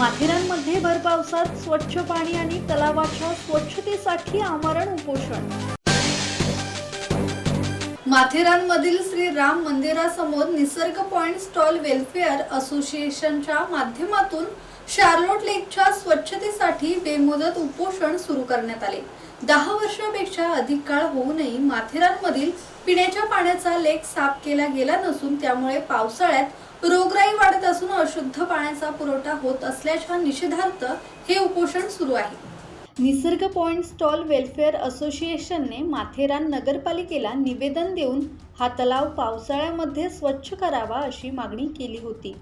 माथेरानमध्ये भर पावसात स्वच्छ पाणी आणि तलावाच्या स्वच्छतेसाठी आमरण उपोषण. माथेरानमधील श्री राम मंदिरासमोर निसर्ग पॉइंट स्टॉल वेलफेअर असोसिएशनच्या माध्यमातून शार्लोट लेकच्या स्वच्छतेसाठी बेमुदत उपोषण सुरू करण्यात आले. दहा वर्षापेक्षा अधिक काळ होऊनही माथेरानमधील पिण्याच्या पाण्याचा लेक साफ केला गेला नसून त्यामुळे पावसाळ्यात रोगराई वाढत असून अशुद्ध पाण्याचा पुरवठा होत असल्याच्या निषेधार्थ हे उपोषण सुरू आहे. निसर्ग पॉइंट स्टॉल वेलफेअर असोसिएशनने माथेरान नगरपालिकेला निवेदन देऊन हा तलाव पावसाळ्यामध्ये स्वच्छ करावा अशी मागणी केली होती.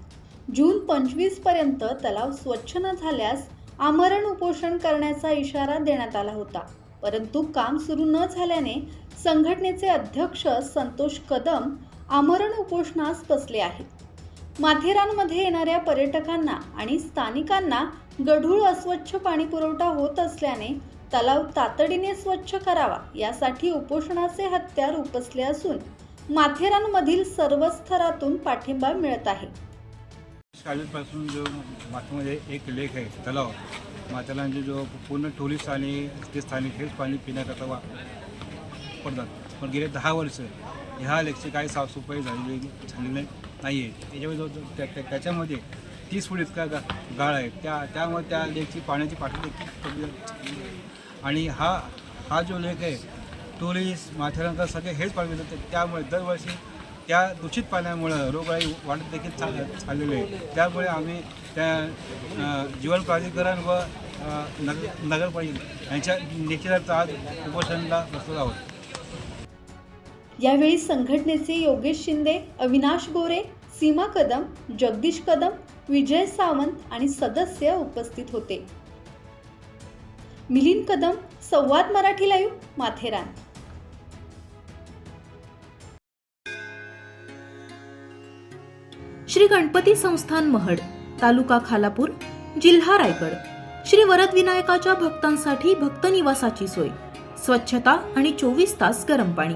जून पंचवीसपर्यंत तलाव स्वच्छ न झाल्यास आमरण उपोषण करण्याचा इशारा देण्यात आला होता. परंतु काम सुरू न झाल्याने संघटनेचे अध्यक्ष संतोष कदम आमरण उपोषणास बसले आहेत. माथेरानमध्ये येणाऱ्या पर्यटकांना आणि स्थानिकांना गढूळ अस्वच्छ पाणी पुरवठा होत असल्याने तलाव तातडीने स्वच्छ करावा यासाठी उपोषणाचे हत्यार उपसले असून माथेरानमधील सर्व स्तरातून पाठिंबा मिळत आहे. शाळेपासून जो माथ्यामध्ये एक लेक आहे तलाव माथेरानचे जो पूर्ण टुरिस्ट आणि ते स्थानिक हेच पाणी पिण्याकरता वा पडतात. पण गेले दहा वर्ष ह्या लेकची काही साफसफाई झालेली झाली नाही. नाही आहे त्याच्यामुळे जो त्या- त्याच्यामध्ये तीस फूट इतका गा गाळ आहे. त्या त्यामुळे त्या लेकची पाण्याची पातळी देखील कमी आणि हा हा जो लेक आहे टुरिस्ट माथेरानकर सगळे हेच पाणी देतात त्यामुळे दरवर्षी त्या दूषित पाण्यामुळं रोगराई वाढत देखील चाल चाललेली आहे. त्यामुळे आम्ही त्या जीवन प्राधिकरण व नगर नगरपालिका यांच्या निषेधार्थ आज उपोषणाला बसलो आहोत. यावेळी संघटनेचे योगेश शिंदे अविनाश गोरे सीमा कदम जगदीश कदम विजय सावंत आणि सदस्य उपस्थित होते. मिलिंद कदम संवाद मराठी लाईव्ह माथेरान. श्री गणपती संस्थान महड तालुका खालापूर जिल्हा रायगड. श्री वरद विनायकाच्या भक्तांसाठी भक्त निवासाची सोय. स्वच्छता आणि चोवीस तास गरम पाणी.